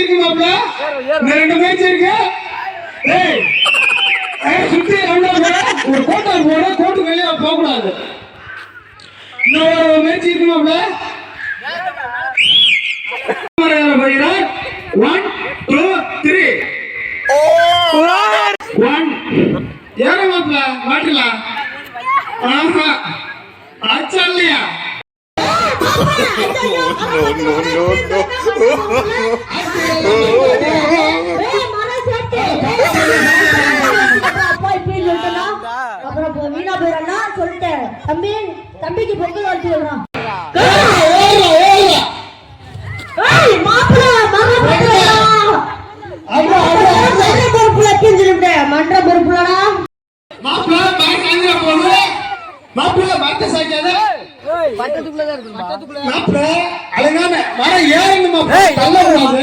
இருக்கு மாப்ள இந்த ரெண்டு மேட்ச் இருக்கு. ஏய் ஏய் சுத்தி ரவுண்டா போட ஒரு கோட்டை போட கோட்டு வெளியே போக கூடாது இன்னும் ஒரு மேட்ச் இருக்கு மாப்ள பையன் ஒன் டூ த்ரீ ஒன் ஏற மாப்ள மாட்டலாம் ஆஹா. அப்புறம் இப்போ வீணா போயிடா சொல்லிட்டேன். தம்பி தம்பிக்கு பொங்கல் வாழ்த்து விடுறான் மாப்பிள்ள அழகான மரம் ஏறணும்? தள்ளக்கூடாது.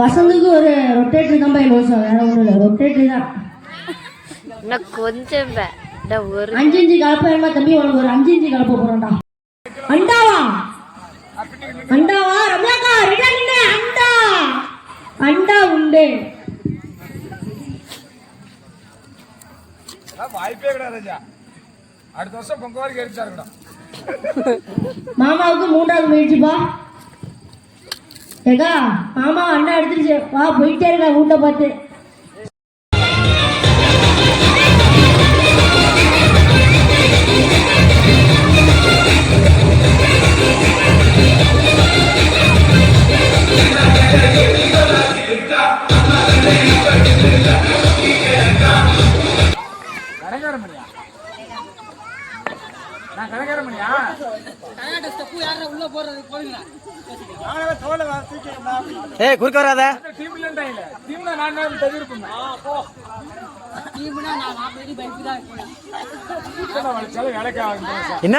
வசந்துக்கு ஒரு ரொட்டேட்டரி தான் போய் லோசம் வேற ஒன்றும் இல்லை. ரொட்டேட்டரி தான். நான் கொஞ்சம் பே- ஒரு அஞ்சு இன்ச்சு கலப்பாயிருமா தம்பி உனக்கு ஒரு அஞ்சு இன்ச்சு கலப்ப போறோம்டா அண்டாவா? அண்டாவா? ரம்யாக்கா ரெடா நின்னு அண்டா. அண்டா உண்டு. வாய்ப்பே கிடையாது ராஜா அடுத்த வருஷம் பொங்க வரைக்கும் மாமாவுக்கு மூன்றாவது முயற்சிப்பா ஏக்கா மாமா அண்ணா எடுத்துருச்சு. வா போயிட்டே இருக்கா வீட்டை பார்த்து. நான் கடைக்கார மணியா ஏய் குறுக்க வராத. டீம் இல்லைன்டா இல்ல. டீம்ல நான் தான் தவிர்ப்பேன் வளைச்சாலும் வேலைக்கு ஆகும் என்ன?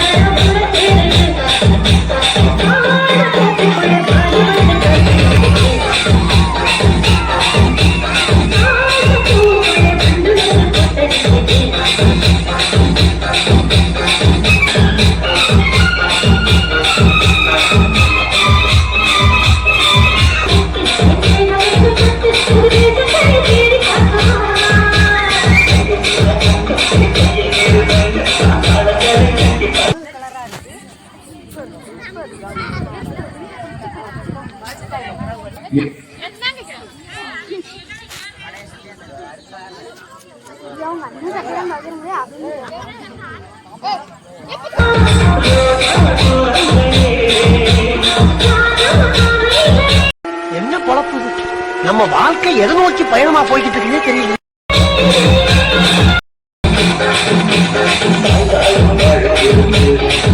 Thank you. என்ன பொழப்பு நம்ம வாழ்க்கை எதை நோக்கி பயணமா போய்கிட்டு இருக்குன்னே தெரியல. நல்ல